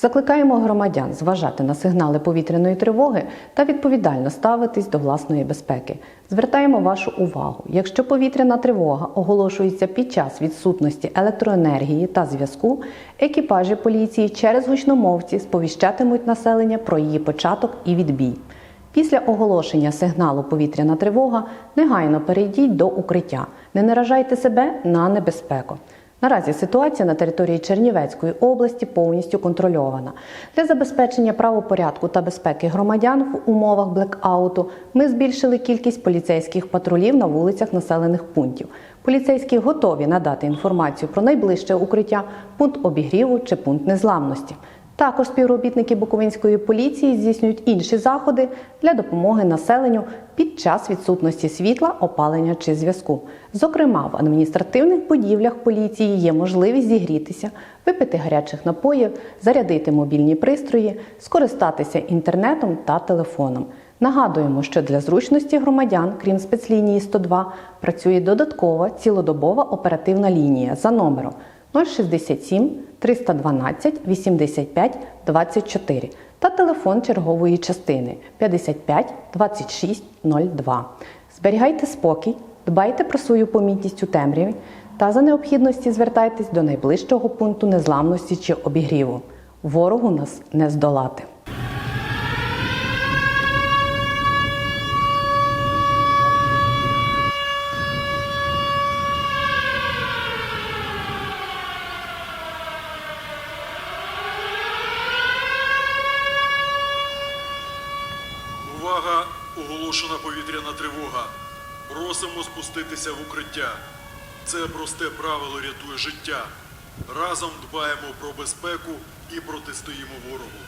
Закликаємо громадян зважати на сигнали повітряної тривоги та відповідально ставитись до власної безпеки. Звертаємо вашу увагу, якщо повітряна тривога оголошується під час відсутності електроенергії та зв'язку, екіпажі поліції через гучномовці сповіщатимуть населення про її початок і відбій. Після оголошення сигналу повітряна тривога негайно перейдіть до укриття. Не наражайте себе на небезпеку. Наразі ситуація на території Чернівецької області повністю контрольована. Для забезпечення правопорядку та безпеки громадян в умовах блекауту ми збільшили кількість поліцейських патрулів на вулицях населених пунктів. Поліцейські готові надати інформацію про найближче укриття, пункт обігріву чи пункт незламності. Також співробітники Буковинської поліції здійснюють інші заходи для допомоги населенню під час відсутності світла, опалення чи зв'язку. Зокрема, в адміністративних будівлях поліції є можливість зігрітися, випити гарячих напоїв, зарядити мобільні пристрої, скористатися інтернетом та телефоном. Нагадуємо, що для зручності громадян, крім спецлінії 102, працює додаткова цілодобова оперативна лінія за номером 067 312 85 24 та телефон чергової частини 55 26 02. Зберігайте спокій, дбайте про свою помітність у темряві та за необхідності звертайтесь до найближчого пункту незламності чи обігріву. Ворогу нас не здолати. Оголошена повітряна тривога. Просимо спуститися в укриття. Це просте правило рятує життя. Разом дбаємо про безпеку і протистоїмо ворогу.